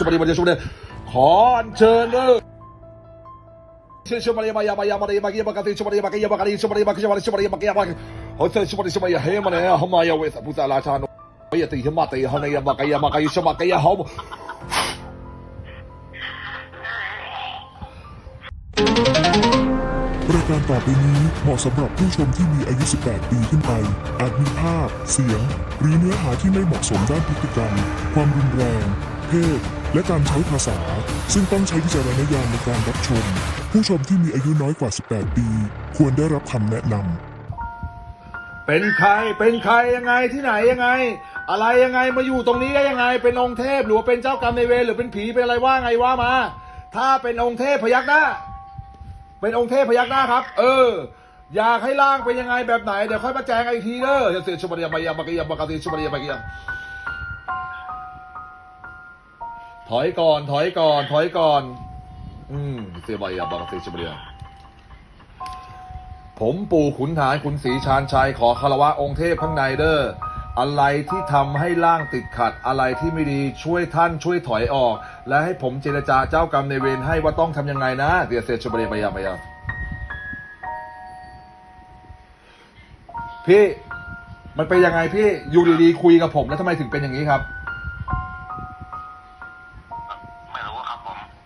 ชุบมาดีมาดีชุบมาดีขออัญเชิญเด้อเชิญชุบมาดีมายามายามาดีมาเกียมากาติชุบมาดีมาเกียมากาติชุบมาดีมาเกียมาดีชุบมาดีมาเกียมาโอ้เชิญชุบมาดีชุบมาดีเฮมาเนี่ยฮมายาเวสพุทธราชาโนยติหิมาติฮนยามากายามากายชุบมากายฮมรายการต่อไปนี้เหมาะสำหรับผู้ชมที่มีอายุ 18 ปีขึ้นไป อาจมีภาพ เสียง หรือเนื้อหาที่ไม่เหมาะสมด้านพฤติกรรม ความรุนแรง เพศ และการใช้ภาษา ซึ่งต้องใช้วิจารณญาณในการรับชม ผู้ชมที่มีอายุน้อยกว่า 18 ปี ควรได้รับคำแนะนำเป็นใครเป็นใครยังไงที่ไหนยังไง อะไรยังไงมาอยู่ตรงนี้ได้ยังไง เป็นองค์เทพหรือว่าเป็นเจ้ากรรมในายเวรหรือเป็นผีเป็นอะไรว่าไงว่ามา ถ้าเป็นองค์เทพพยักหน้า เป็นองค์เทพพยักหน้าครับ เอออยากให้ร่างเป็นยังไงแบบไหนเดี๋ยวค่อยมาแจ้งกันอีกทีเด้ออย่าเสียชุบเรียมายามากยามากาติชุบเรียมากยาม ถอยก่อน ถอยก่อน ถอยก่อน อืมเสียบายามากาติชุบเรียผมปู่ขุนหารขุนศรีชาญชัยขอคารวะองค์เทพข้างในเด้ออะไรที่ทำให้ร่างติดขัดอะไรที่ไม่ดีช่วยท่านช่วยถอยออก และให้ผมเจรจาเจ้ากรรมในเวรให้ว่าต้องทำยังไงนะเดียเซชบเรียไปยาไปยาพี่ มันเป็นยังไงพี่อยู่ดีๆคุยกับผมแล้วทำไมถึงเป็นอย่างนี้ครับ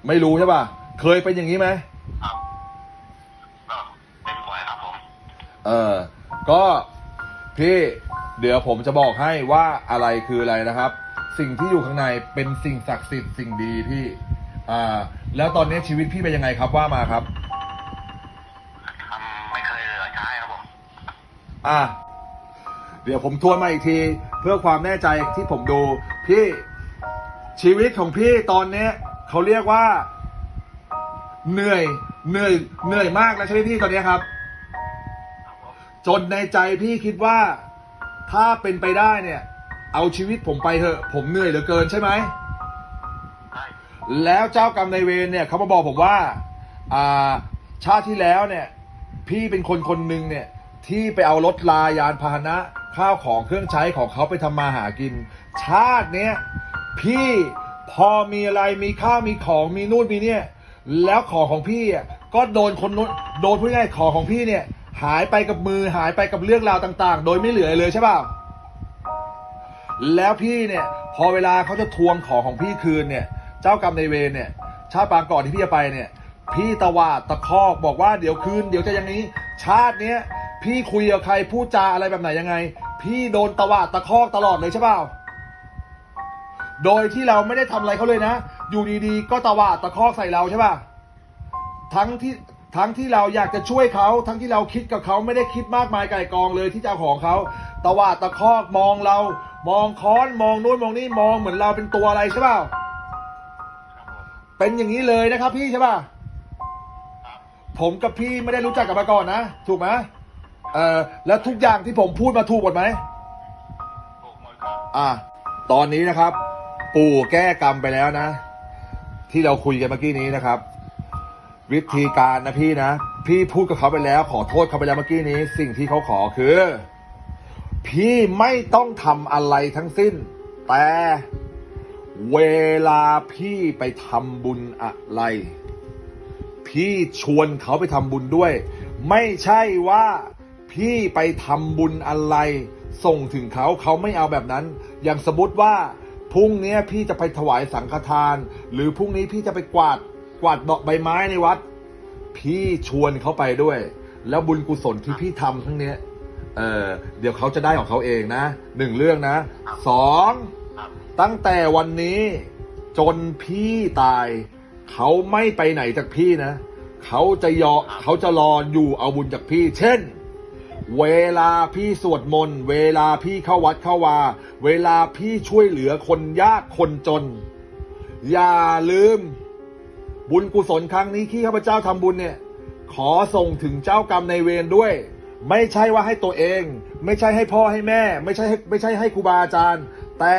ไม่รู้ใช่ป่ะ เคยเป็นอย่างนี้ไหมครับก็เป็นบ่อยครับผม เออ ก็พี่เดี๋ยวผมจะบอกให้ว่าอะไรคืออะไรนะครับ สิ่งที่อยู่ข้างในเป็นสิ่งศักดิ์สิทธิ์สิ่งดีพี่อ่า แล้วตอนนี้ชีวิตพี่เป็นยังไงครับว่ามาครับทำไม่เคยเหลือใช้ครับผม อะเดี๋ยวผมทวนมาอีกที เพื่อความแน่ใจที่ผมดู พี่ชีวิตของพี่ตอนเนี้ย เขาเรียกว่า เหนื่อย เหนื่อย เหนื่อยมากแล้วใช่ไหมพี่ตอนเนี้ยครับครับผมจนในใจพี่คิดว่าถ้าเป็นไปได้เนี่ย เอาชีวิตผมไปเถอะ ผมเหนื่อยเหลือเกินใช่ไหมได้แล้วเจ้ากรรมนายเวรเนี่ยเขามาบอกผมว่าอ่า ชาติที่แล้วเนี่ย พี่เป็นคนคนหนึ่งเนี่ย ที่ไปเอารถลายานพาหนะ ข้าวของเครื่องใช้ของเขาไปทำมาหากิน ชาติเนี้ยพี่ พอมีอะไรมีข้าวมีของมีนู่นมีเนี่ย แล้วของของพี่อะก็โดนคนนู้นโดนพูดง่ายของของพี่เนี่ย หายไปกับมือหายไปกับเรื่องราวต่างๆ โดยไม่เหลือเลยใช่ป่าแล้วพี่เนี่ย พอเวลาเขาจะทวงของของพี่คืนเนี่ย เจ้ากรรมในเวรเนี่ย ชาติปางก่อนที่พี่จะไปเนี่ย พี่ตะวาดตะคอกบอกว่าเดี๋ยวคืนเดี๋ยวจะอย่างนี้ ชาติเนี้ยพี่คุยกับใครพูดจาอะไรแบบไหนยังไง พี่โดนตะวาดตะคอกตลอดเลยใช่ป่า โดยที่เราไม่ได้ทำอะไรเขาเลยนะ อยู่ดีๆ ก็ตวาดตะคอกใส่เราใช่ป่ะ ทั้งที่ทั้งที่เราอยากจะช่วยเขาทั้งที่เราคิดกับเขาไม่ได้คิดมากมายไก่กองเลยที่จะเอาของเขาตวาดตะคอกมองเรา มองค้อนมองนู่นมองนี่มองเหมือนเราเป็นตัวอะไรใช่เปล่าครับผมเป็นอย่างนี้เลยนะครับ พี่ใช่ป่ะครับผมกับพี่ไม่ได้รู้จักกันมาก่อนนะถูกไหมเอ่อแล้วทุกอย่างที่ผมพูดมาถูกหมดไหมถูกหมดครับอะตอนนี้นะครับ ปู่แก้กรรมไปแล้วนะ ที่เราคุยกันเมื่อกี้นี้นะครับ วิธีการนะพี่นะ พี่พูดกับเขาไปแล้ว ขอโทษเขาไปแล้วเมื่อกี้นี้ สิ่งที่เขาขอคือ พี่ไม่ต้องทำอะไรทั้งสิ้น แต่เวลาพี่ไปทำบุญอะไร พี่ชวนเขาไปทำบุญด้วย ไม่ใช่ว่าพี่ไปทำบุญอะไร ส่งถึงเขาเขาไม่เอาแบบนั้น อย่างสมมติว่า พรุ่งนี้พี่จะไปถวายสังฆทาน หรือพรุ่งนี้พี่จะไปกวาดกวาดดอกใบไม้ในวัด พี่ชวนเขาไปด้วย แล้วบุญกุศลที่พี่ทำทั้งเนี้ยเออเดี๋ยวเขาจะได้ของเขาเองนะหนึ่งเรื่องนะสองครับตั้งแต่วันนี้จนพี่ตาย เขาไม่ไปไหนจากพี่นะ เขาจะยอเขาจะรออยู่เอาบุญจากพี่ เช่น เวลาพี่สวดมนต์ เวลาพี่เข้าวัดเข้าวา เวลาพี่ช่วยเหลือคนยากคนจน อย่าลืม บุญกุศลครั้งนี้ที่ข้าพเจ้าทำบุญเนี่ย ขอส่งถึงเจ้ากรรมในเวรด้วย ไม่ใช่ว่าให้ตัวเอง ไม่ใช่ให้พ่อให้แม่ ไม่ใช่ไม่ใช่ให้ครูบาอาจารย์ แต่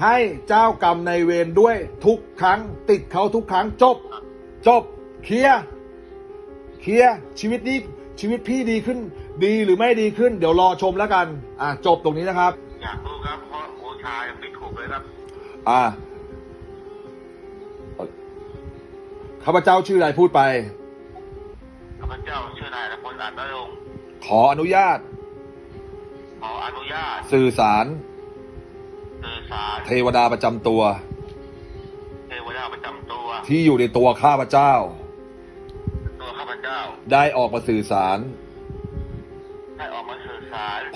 ให้เจ้ากรรมในเวรด้วย ทุกครั้ง ติดเขาทุกครั้งจบ จบ เคลียร์เคลียร์ชีวิตนี้ชีวิตพี่ดีขึ้น ดีหรือไม่ดีขึ้นเดี๋ยวรอชมแล้วกัน อะจบตรงนี้นะครับ อยากรู้ครับเพราะโอชายไม่ถูกเลยครับ อะข้าพเจ้าชื่ออะไรพูดไปข้าพเจ้าชื่อนายพลอานนรงขออนุญาต ขออนุญาต สื่อสาร สื่อสาร เทวดาประจำตัว เทวดาประจำตัว ที่อยู่ในตัวข้าพเจ้า ตัวข้าพเจ้า ได้ออกมาสื่อสาร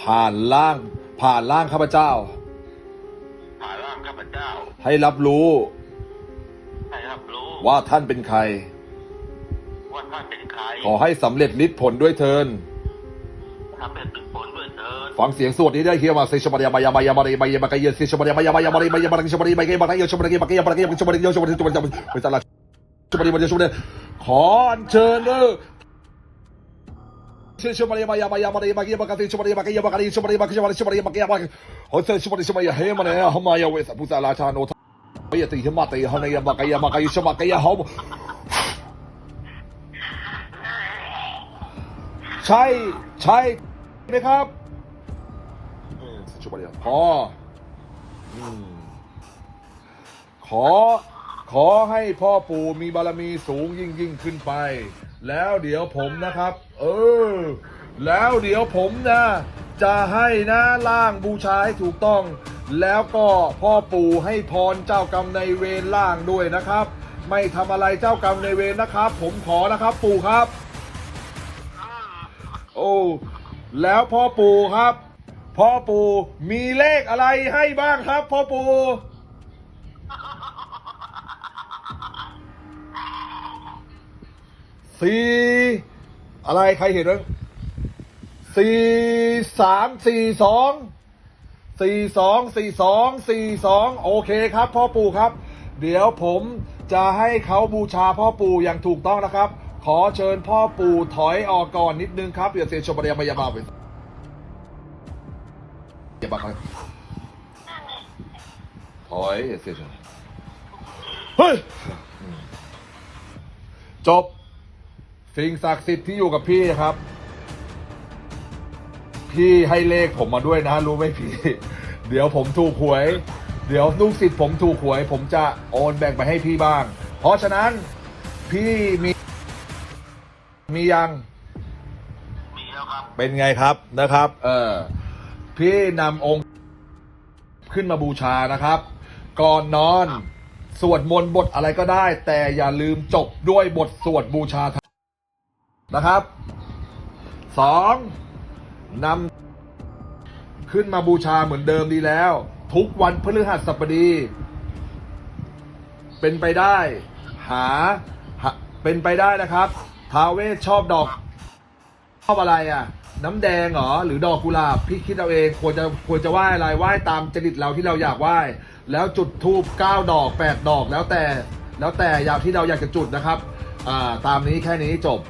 ผ่านล่างผ่านล่างข้าพเจ้า ผ่านร่างข้าพเจ้า ให้รับรู้ให้รับรู้ว่าท่านเป็นใคร ว่าท่านเป็นใครขอให้สำเร็จฤทธิ์ผลด้วยเทินทำเป็นผลด้วยเถินฟังเสียงสวดนี้ได้เฮียมาเซชบริยามายามายามารมายามากายเยซชบริยามายามายามารมายามารชบริมายามารยชบริมายามาเรยชบริยชบริยชบริยชบริยชบริยชบริยชบริยชบริยขอเชิญเกย์มาเกย์มาด้ย ขอขอให้พ่อปู่มีบารมีสูงยิ่งยิ่งขึ้นไป แล้วเดี๋ยวผมนะครับ เออ แล้วเดี๋ยวผมนะ จะให้นะล่างบูชาให้ถูกต้อง แล้วก็พ่อปู่ให้พรเจ้ากรรมในเวรล่างด้วยนะครับ ไม่ทำอะไรเจ้ากรรมในเวรนะครับ ผมขอนะครับปู่ครับ โอ้แล้วพ่อปู่ครับ พ่อปู่มีเลขอะไรให้บ้างครับ พ่อปู่ สี่อะไรใครเห็นบ้างสี่สามสี่สองสี่สองสี่สองสี่สองโอเคครับ พ่อปู่ครับ เดี๋ยวผมจะให้เขาบูชาพ่อปู่อย่างถูกต้องนะครับ ขอเชิญพ่อปู่ถอยออกก่อนนิดนึงครับอย่าเสียชมบริยามายามาไปอย่าบังครับถอยอย่าเสียชมเฮ้ยจบ สิ่งศักดิ์สิทธิ์ที่อยู่กับพี่ครับ พี่ให้เลขผมมาด้วยนะ รู้ไหมพี่ เดี๋ยวผมถูกหวย เดี๋ยวลูกศิษย์ผมถูกหวย ผมจะโอนแบ่งไปให้พี่บ้าง เพราะฉะนั้นพี่มีมียังมีแล้วครับ เป็นไงครับนะครับ เออพี่นำองค์ ขึ้นมาบูชานะครับ ก่อนนอน สวดมนต์บทอะไรก็ได้ แต่อย่าลืมจบด้วยบทสวดบูชา นะครับสองนำขึ้นมาบูชาเหมือนเดิมดีแล้ว ทุกวันพฤหัสบดี เป็นไปได้ หาหเป็นไปได้นะครับท้าวเวสชอบดอกชอบอะไรอะ น้ำแดงเหรอ หรือดอกกุหลาบ พี่คิดเอาเองควรจะควรจะไหว้อะไรไหว้ตามจริตเราที่เราอยากไหว้ แล้วจุดทูบเก้าดอกแปดดอกแล้วแต่ แล้วแต่อยากที่เราอยากจะจุดนะครับ ตามนี้แค่นี้จบ